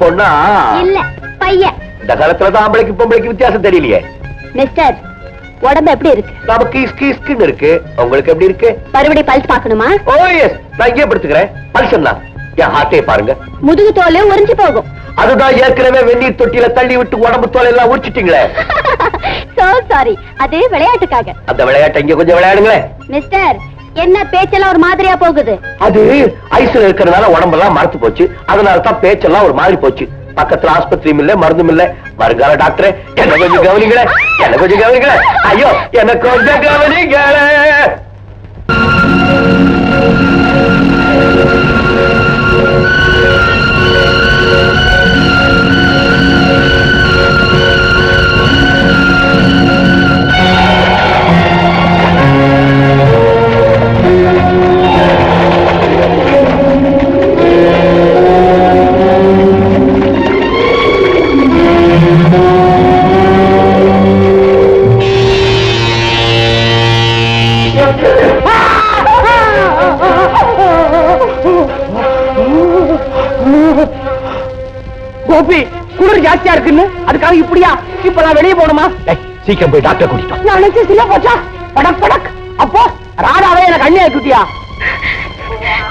பொண்ணா. இல்ல பையன். இந்த காலத்துல தான் ஆம்பளைக்கு பொம்பளைக்கு வித்தியாசம் தெரியலையே. மிஸ்டர் உடம்பு எப்படி இருக்கு? நமக்கு இஸ்கி இஸ்கின்னு இருக்கு. உங்களுக்கு எப்படி இருக்கு? மறுபடியும் பல்ஸ் பார்க்கணுமா? ஓ எஸ் நான் இங்கே படுத்துக்கிறேன். பல்சன் தான் என் ஹார்ட்டே பாருங்க. முதுகு தோல் உறிஞ்சு போகும். அதுதான் ஏற்கனவே வெந்நீர் தொட்டியில தள்ளி விட்டு உடம்பு தோல் எல்லாம் உரிச்சிட்டீங்களே. சோ சாரி அது விளையாட்டுக்காக. அந்த விளையாட்டை இங்க கொஞ்சம் விளையாடுங்களேன். மிஸ்டர் என்ன பேச்செல்லாம் ஒரு மாதிரியா போகுது? அது ஐஸ்ல இருக்கிறதுனால உடம்பெல்லாம் மறத்து போச்சு. அதனால தான் பேச்செல்லாம் ஒரு மாதிரி போச்சு. பக்கத்துல ஆஸ்பத்திரியும் இல்ல மருந்தும் இல்ல. வருங்கால டாக்டர் என்ன கொஞ்சம் கவனிங்களே? என்ன கொஞ்சம் கவனிங்களே? ஐயோ என்ன கொஞ்சம் கவனிங்களே? கோபி குளிர் ஜாஸ்தியா இருக்குன்னு? அதுக்காக இப்படியா? இப்ப நான் வெளியே போகணுமா? சீக்கிரம் போய் டாக்டர் கூட்டிட்டு. நான் நினைச்சு சில போச்சா? படக் படக். அப்போ ராதாவே எனக்கு அண்ணியா குட்டியா?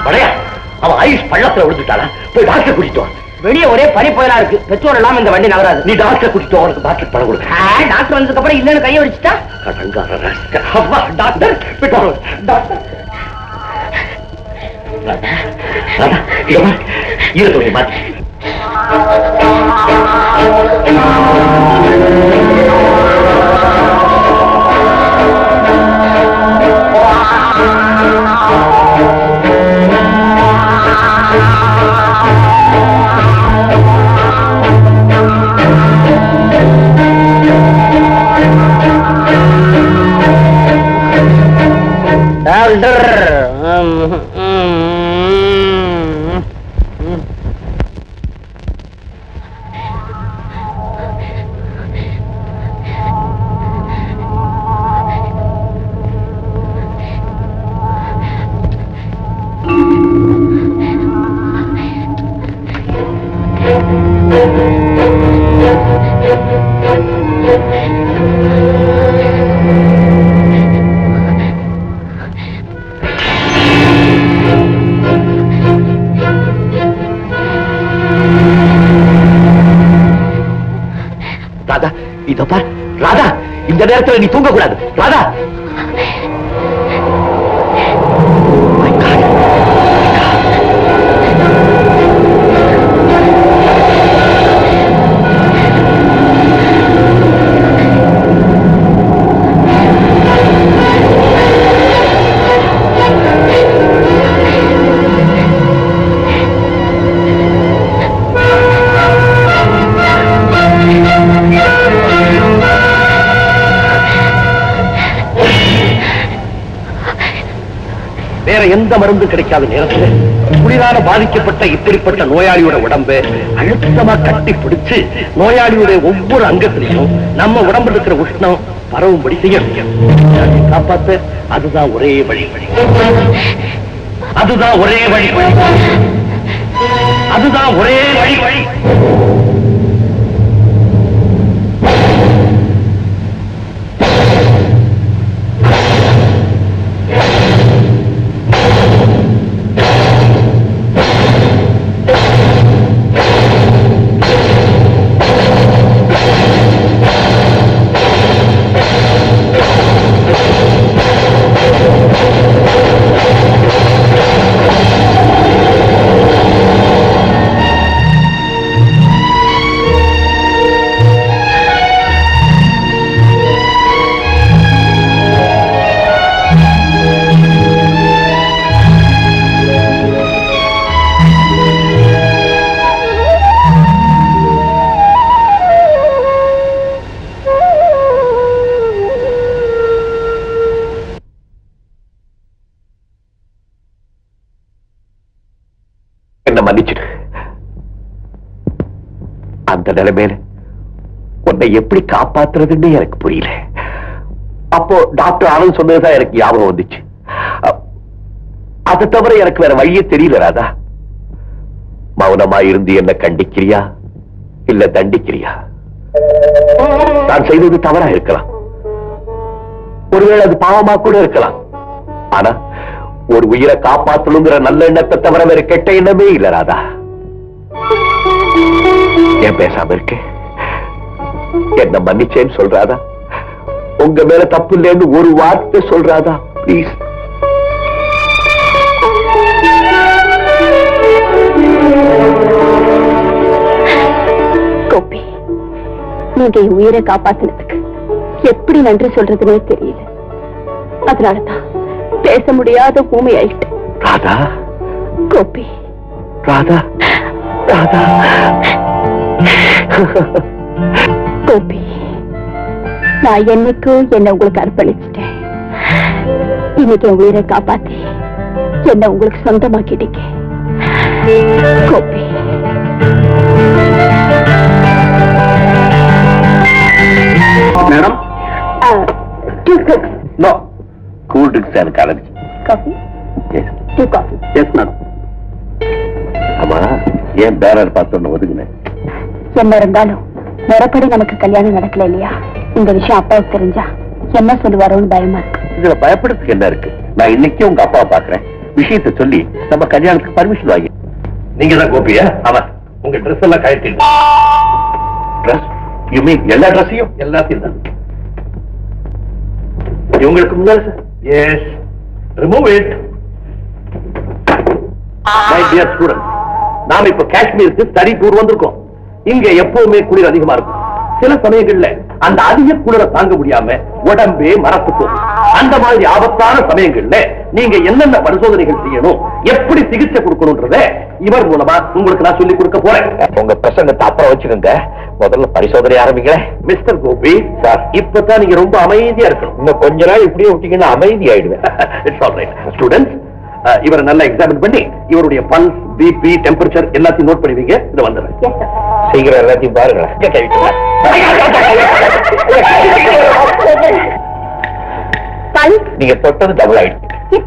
வடையா அவன் ஐஸ் பள்ளத்துல விழுந்துட்டாளா? போய் டாக்டர் கூட்டிட்டு வெளியே ஒரே பனி புயலா இருக்கு. பெட்ரோல் இல்லாம இந்த வண்டி நகராது. நீ டாக்டர் கூட்டிட்டு வா, உனக்கு டாக்டர் பணம் கொடுக்க டாக்டர் வந்ததுக்கு அப்புறம் இல்லன்னு கையை வச்சுட்டா. அம்மா, டாக்டர் வா. Doctor Radha, Radha, elder. Um, um. இதோ பார் ராதா இந்த நேரத்துல நீ தூங்க கூடாது ராதா எந்த மருந்து கிடைக்காத நேரத்துல குளிரால பாதிக்கப்பட்ட இப்படிப்பட்ட நோயாளியோட உடம்பு அழுத்தமா கட்டி பிடிச்சு நோயாளியுடைய ஒவ்வொரு அங்கத்திலையும் நம்ம உடம்புல இருக்கிற உஷ்ணம் பரவும்படி செய்ய முடியும் காப்பாத்த அதுதான் ஒரே வழி. வழி அதுதான் ஒரே வழி. வழி அதுதான் ஒரே வழி வழி. அந்த நிலைமையில உன்னை எப்படி காப்பாத்துறதுன்னு எனக்கு புரியல. அப்போ டாக்டர் ஆனந்த் சொன்னதுதான் எனக்கு ஞாபகம் வந்துச்சு. அதை தவிர எனக்கு வேற வழியே தெரியல ராதா. மௌனமா இருந்து என்ன கண்டிக்கிறியா? இல்ல தண்டிக்கிறியா? நான் செய்தது தவறா இருக்கலாம். ஒருவேளை அது பாவமா கூட இருக்கலாம். ஆனா ஒரு உயிரை காப்பாற்றணுங்கிற நல்ல எண்ணத்தை தவிர வேற கெட்ட எண்ணமே இல்ல ராதா. ஏன் பேசாம இருக்க. என்ன மன்னிச்சேன்னு சொல்றாதா? உங்க மேல தப்பு இல்லைன்னு ஒரு வார்த்தை சொல்றாதா? ப்ளீஸ் கோபி நீங்க என் உயிரை காப்பாத்தினதுக்கு எப்படி நன்றி சொல்றதுனே தெரியல. அதனாலதான் பேச முடியாத ஊமை ஆயிட்டேன் ராதா. கோபி. ராதா. ராதா. கோபி நான் என்னைக்கும் என்ன உங்களுக்கு அர்ப்பணிச்சிட்டேன். இன்னைக்கு என் உயிரை காப்பாத்தி என்ன உங்களுக்கு சொந்தமாக்கிட்டீங்க. Gopi. Madam? Tea no cool drinks எனக்கு allergy. Coffee? Tea coffee. Yes madam ஆமா ஏன் பேரர் பார்த்தோன்னு ஒதுங்கினேன் என்ன இருந்தாலும் முறைப்படி நமக்கு கல்யாணம் நடக்கல இல்லையா? இந்த விஷயம் அப்பாவுக்கு தெரிஞ்சா என்ன சொல்லுவாரோன்னு பயமா இருக்கு. இதுல பயப்படுறதுக்கு என்ன இருக்கு? நான் இன்னைக்கு உங்க அப்பாவை பாக்குறேன் விஷயத்தை சொல்லி நம்ம கல்யாணத்துக்கு பர்மிஷன் வாங்கி. நீங்க தான் கோபியா? ஆமா. உங்க ட்ரெஸ் எல்லாம் கழட்டி ட்ரெஸ் யூ மீன் எல்லா ட்ரெஸ்ஸையும் எல்லாத்தையும் தான். இவங்களுக்கு முன்னால sir yes remove it my dear student நாம இப்ப காஷ்மீருக்கு ஸ்டடி டூர் வந்திருக்கோம். இங்க எப்பவுமே குளிர் அதிகமா இருக்கும். சில சமயங்கள்ல அந்த அதிக குளிர தாங்க முடியாம உடம்பே மரத்துக்கும். அந்த மாதிரி ஆபத்தான சமயங்கள்ல நீங்க என்னென்ன பரிசோதனைகள் செய்யணும் எப்படி சிகிச்சை கொடுக்கணும்ன்றத இவர் மூலமா உங்களுக்கு நான் சொல்லி கொடுக்க போறேன். உங்க பிரசங்கத்தை அப்புறம் வச்சுக்கோங்க. முதல்ல பரிசோதனை ஆரம்பிங்க மிஸ்டர் கோபி சார். இப்பதான் நீங்க ரொம்ப அமைதியா இருக்கணும். இன்னும் கொஞ்ச நாள் இப்படியே விட்டீங்கன்னா அமைதி ஆயிடுவேன் இட்ஸ் ஆல் ரைட் ஸ்டூடெண்ட்ஸ் இவரை நல்லா எக்ஸாமின் பண்ணி இவருடைய பல்ஸ் பிபி டெம்பரேச்சர் எல்லாத்தையும் நோட் பண்ணுவீங்க இது வந்துடுறேன் எஸ் சார் சீக்கிரம் எல்லாத்தையும் பாருங்களேன் நீங்க தொட்டது டபுள் ஆயிடுச்சு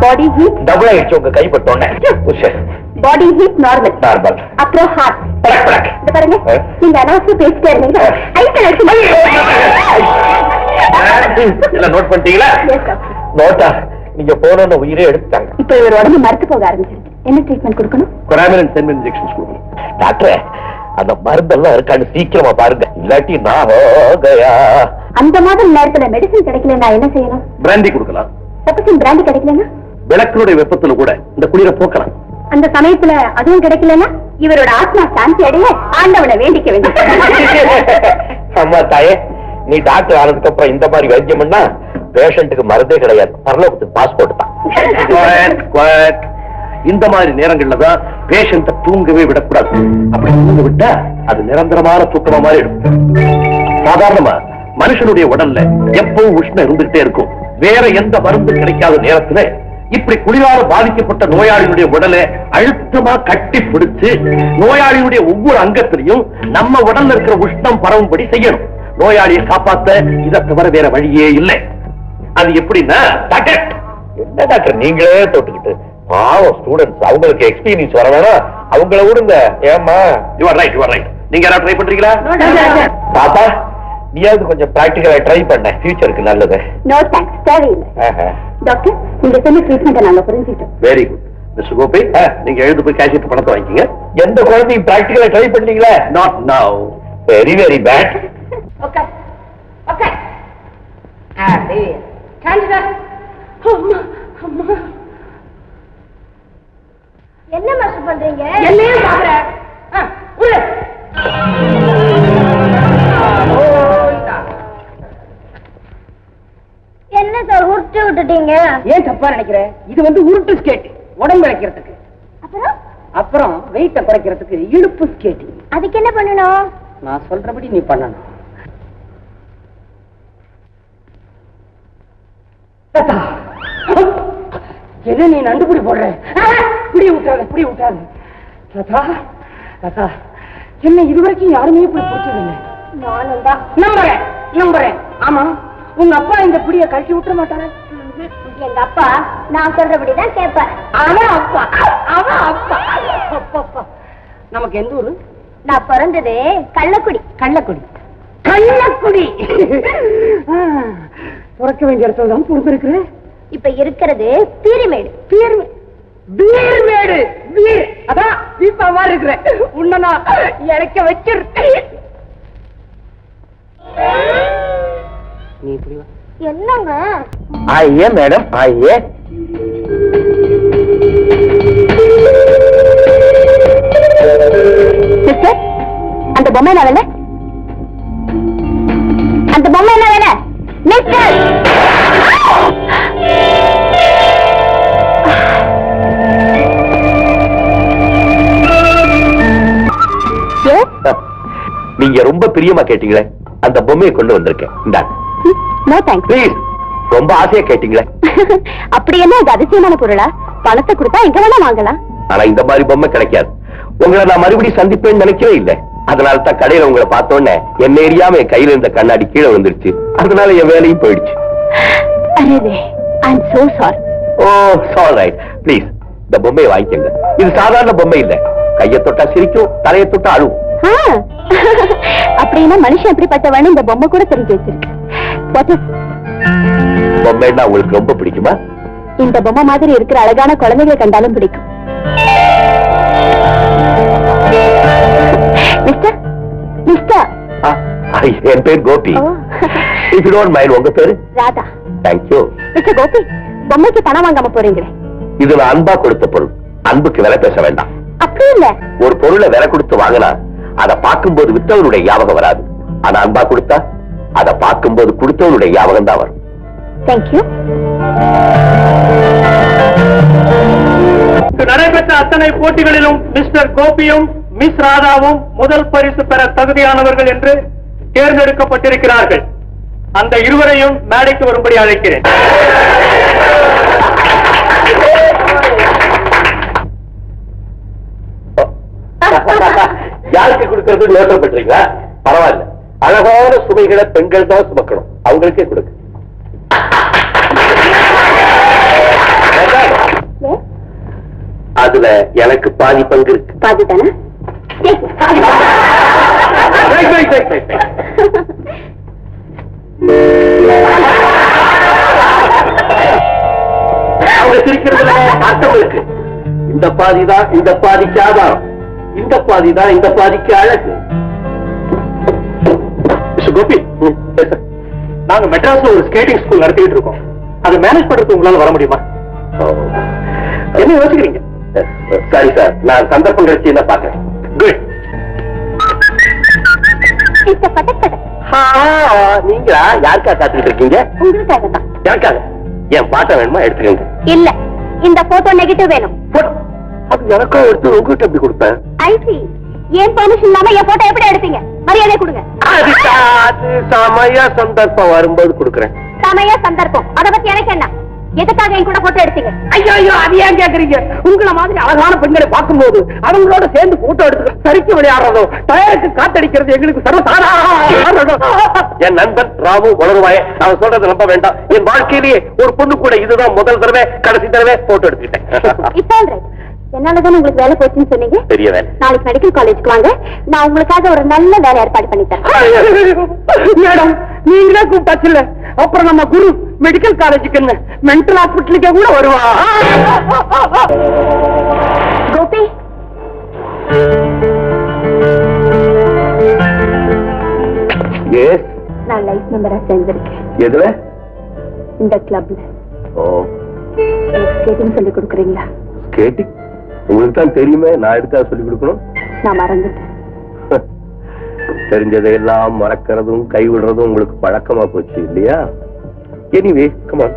பாடி ஹீட் டபுள் ஆயிடுச்சு உங்க கைப்பட்டோன்னே பாடி ஹீட் நார்மல் நார்மல் அப்புறம் ஹார்ட் பாருங்க. நீங்க அனாவசியம் பேசிட்டே இருந்தீங்க நோட் பண்ணிட்டீங்களா நோட்டா நீங்க போன உயிரே எடுத்துட்டாங்க. இப்ப இவர் உடம்பு மறுத்து போக ஆரம்பிச்சிருக்கு. என்ன ட்ரீட்மெண்ட் கொடுக்கணும்? கொராமிரன் சென்ட் இன்ஜெக்ஷன்ஸ் கொடுக்கணும். டாக்டர் அந்த மருந்தெல்லாம் இருக்கான்னு சீக்கிரமா பாருங்க. இல்லாட்டி நான் அந்த மாதிரி நேரத்துல மெடிசன் கிடைக்கல நான் என்ன செய்யணும்? பிராந்தி கொடுக்கலாம். சப்போஸ் பிராண்டி கிடைக்கலன்னா? விளக்கினுடைய வெப்பத்துல கூட இந்த குளிரை போக்கலாம். அந்த சமயத்துல அதுவும் கிடைக்கலன்னா இவரோட ஆத்மா சாந்தி அடைய ஆண்டவனை வேண்டிக்க வேண்டும். அம்மா தாயே நீ டாக்டர் ஆனதுக்கு அப்புறம் இந்த மாதிரி வைத்தியம் பண்ணா பேஷண்ட்டுக்கு மருந்தே கிடையாது. பரலோகத்துக்கு பாஸ்போர்ட் தான் இந்த மாதிரி நேரங்கள்ல தான் பேஷண்ட தூங்கவே விடக்கூடாது. அப்படி தூங்க விட்டா அது நிரந்தரமான தூக்கமா மாறிடும். சாதாரணமா மனுஷனுடைய உடல்ல எப்பவும் உஷ்ணம் இருந்துகிட்டே இருக்கும். வேற எந்த மருந்து கிடைக்காத நேரத்துல இப்படி குளிரால பாதிக்கப்பட்ட நோயாளியுடைய உடலை அழுத்தமா கட்டி பிடிச்சு நோயாளியுடைய ஒவ்வொரு அங்கத்திலையும் நம்ம உடல்ல இருக்கிற உஷ்ணம் பரவும்படி செய்யணும். நோயாளியை காப்பாத்த இதை தவிர வேற வழியே இல்லை. அது எப்படின்னா டாக்டர் என்ன டாக்டர் நீங்களே தொட்டுக்கிட்டு. பாவம் ஸ்டூடெண்ட்ஸ் அவங்களுக்கு எக்ஸ்பீரியன்ஸ் வர வேணாம். அவங்கள விடுங்க. ஏமா யுவர் ரைட் யுவர் ரைட் நீங்க யாராவது ட்ரை பண்றீங்களா? பாப்பா நீயாவது கொஞ்சம் பிராக்டிகலா ட்ரை பண்ண. ஃபியூச்சருக்கு நல்லது. நோ தேங்க்ஸ் தேவையில்லை. டாக்டர் நீங்க சொன்ன ட்ரீட்மெண்ட் நாங்க புரிஞ்சுக்கிட்டோம். வெரி குட் மிஸ்டர் கோபி நீங்க எழுந்து போய் கேஷ் பணத்தை வாங்கிக்கங்க. எந்த குழந்தையும் பிராக்டிகலா ட்ரை பண்ணீங்களா? Not now very very bad Okay. Okay. அது என்ன மாஸ்டர் பண்றீங்க? உரு. என்ன சார் உருட்டு விட்டுட்டீங்க? ஏன் தப்பா நினைக்கிற? இது வந்து உருட்டு ஸ்கேட் உடம்பு இழைக்கிறதுக்கு அப்புறம்? அப்புறம் வெயிட்ட குறைக்கிறதுக்கு இடுப்பு ஸ்கேட்டிங் அதுக்கு என்ன பண்ணணும்? நான் சொல்றபடி நீ பண்ணணும். என்ன நீ நண்டுபுடி போடுற? புடி விட்டாத புடி விட்டாத தாத்தா தாத்தா என்ன இதுவரைக்கும் யாருமே இப்படி பிடிச்சதில்லை நானும் தான் நம்புறேன் நம்புறேன். ஆமா உங்க அப்பா இந்த புடிய கழட்டி விட்டுற மாட்டாரு? எங்க அப்பா நான் சொல்றபடிதான் கேட்பார். அவன் அப்பா அவன் அப்பா. நமக்கு எந்த ஊரு? நான் பிறந்தது கள்ளக்குடி. கள்ளக்குடி. கள்ளக்குடி பிறக்க வேண்டிய இடத்துல தான் பிறந்திருக்கிறேன் இப்ப இருக்கிறது பீரிமேடு. பீர் பீர் மேடு பீர். அதான் தீபா மாதிரி இருக்கிறேன் உன்னை நான் இறக்க வச்சிருக்கேன். நீ இப்படி வா. என்னங்க? ஆயே மேடம் ஆயே சிஸ்டர் அந்த பொம்மை வேலை அந்த பொம்மை என்ன வேலை? மிஸ்டர் நீங்க ரொம்ப பிரியமா கேட்டீங்களே அந்த பொம்மையை கொண்டு வந்திருக்கேன். இந்தாங்க ரொம்ப ஆசையா கேட்டீங்களே. அப்படி என்ன இது அதிசயமான பொருளா? பணத்தை கொடுத்தா எங்க வேணா வாங்கலாம். ஆனா இந்த மாதிரி பொம்மை கிடைக்காது. உங்களை நான் மறுபடியும் சந்திப்பேன்னு நினைக்கவே இல்லை. அதனால தான் கடையில உங்களை பார்த்த உடனே என்ன எரியாம என் கையில இருந்த கண்ணாடி கீழே வந்துருச்சு அதனால என் வேலையும் போயிடுச்சு. ஓ சால் ரைட் ப்ளீஸ் இந்த பொம்மையை வாங்கிக்கங்க. இது சாதாரண பொம்மை இல்ல. கையை தொட்டா சிரிக்கும் தலையை தொட்டா அழுவும். அப்படின்னா மனுஷன் எப்படிப்பட்டவன்னு இந்த பொம்மை கூட தெரிஞ்சு வச்சிருக்கு. பொம்மைன்னா உங்களுக்கு ரொம்ப பிடிக்குமா? இந்த பொம்மை மாதிரி இருக்கிற அழகான குழந்தைகளை கண்டாலும் பிடிக்கும். Mister mister. என் பேர் Gopi. If you don't mind உங்க பேரு? ராதா. தேங்க்யூ மிஸ்டர் கோபி பொம்மைக்கு பணம் வாங்காம போறீங்களே. இது நான் அன்பா கொடுத்த பொருள். அன்புக்கு விலை பேச வேண்டாம். அப்படி இல்ல. ஒரு பொருளை விலை கொடுத்து வாங்கினா அதை பார்க்கும்போது வித்தவனுடைய ஞாபகம் வராது. ஆனா அன்பா கொடுத்தா அதை பார்க்கும்போது கொடுத்தவனுடைய ஞாபகம் தான் வரும். தேங்க்யூ நடைபெற்ற அத்தனை போட்டிகளிலும் மிஸ்டர் கோபியும் மிஸ் ராதாவும் முதல் பரிசு பெற தகுதியானவர்கள் என்று தேர்ந்தெடுக்கப்பட்டிருக்கிறார்கள். அந்த இருவரையும் மேடைக்கு வரும்படி அழைக்கிறேன். யாருக்கு கொடுக்கறது? யோசனை பண்றீங்களா பரவாயில்ல. அழகான சுமைகளை பெண்கள் தான் சுமக்கணும். அவங்களுக்கே கொடுங்க. அதுல எனக்கு பாதி பங்கு இருக்கு. பாதி தானே? அவங்க சிரிக்கிறதுல அர்த்தம் இருக்கு. இந்த பாதி தான் இந்த பாதிக்கு ஆதாரம். இந்த பாதி தான் இந்த பாதிக்கு அழகு. கோபி. நாங்க மெட்ராஸ்ல ஒரு ஸ்கேட்டிங் ஸ்கூல் நடத்திட்டு இருக்கோம். அதை மேனேஜ் பண்றதுக்கு உங்களால வர முடியுமா. என்ன யோசிக்கிறீங்க? சரி சார் நான் சந்தர்ப்பம் என்ன பாக்குறேன் பட்டக் பட்டக் நீங்களா? யாருக்கா காத்துக்கிட்டு இருக்கீங்க? உங்களுக்காக தான் யாருக்காக? என் பாட்டை வேணுமா? எடுத்துக்கங்க. இல்ல இந்த போட்டோ நெகட்டிவ் வேணும். அது எனக்கும் எடுத்து உங்ககிட்ட எப்படி கொடுப்பேன்? ஐசி ஏன் பெர்மிஷன் இல்லாம என் போட்டோ எப்படி எடுத்தீங்க மரியாதை கொடுங்க. அது சமய சந்தர்ப்பம் வரும்போது கொடுக்குறேன். சமய சந்தர்ப்பம். அத பத்தி எனக்கு என்ன? எதுக்காக என் கூட போட்டோ எடுத்தீங்க? ஐயோ ஐயோ அது ஏன் கேக்குறீங்க? உங்களை மாதிரி அழகான பெண்களை பார்க்கும்போது அவங்களோட சேர்ந்து போட்டோ எடுத்து சரிக்கு விளையாடுறதோ டயருக்கு காத்தடிக்கிறது எங்களுக்கு சர்வசாதாரணம் என் நண்பன் ராமு உணர்வாய அவன் சொல்றது நம்ப வேண்டாம். என் வாழ்க்கையிலேயே ஒரு பொண்ணு கூட இதுதான் முதல் தடவை கடைசி தடவை போட்டோ எடுத்துக்கிட்டேன். ரைட் என்னாலதான் உங்களுக்கு வேலை போச்சுன்னு சொன்னீங்க? பெரிய வேலை. நாளைக்கு மெடிக்கல் காலேஜ்க்கு வாங்க. நான் உங்களுக்காக ஒரு நல்ல வேலை ஏற்பாடு பண்ணி தரேன் மேடம் நீங்களே கூப்பிட்டாச்சுல்ல அப்புறம் நம்ம குரு மெடிக்கல் காலேஜுக்கு என்ன? மென்டல் ஹாஸ்பிட்டலுக்கே கூட வருவா. கோபி. எஸ் நான் லைஃப் மெம்பரா சேர்ந்திருக்கேன். எதுல? இந்த கிளப்ல ஓ. ஸ்கேட்டிங் சொல்லி கொடுக்குறீங்களா? ஸ்கேட்டிங் உங்களுக்கு தான் தெரியுமே நான் எடுத்தா சொல்லி கொடுக்கணும்? நான் மறந்துட்டேன். தெரிஞ்சதையெல்லாம் மறக்கிறதும் கைவிடுறதும் உங்களுக்கு பழக்கமா போச்சு இல்லையா? Anyway come on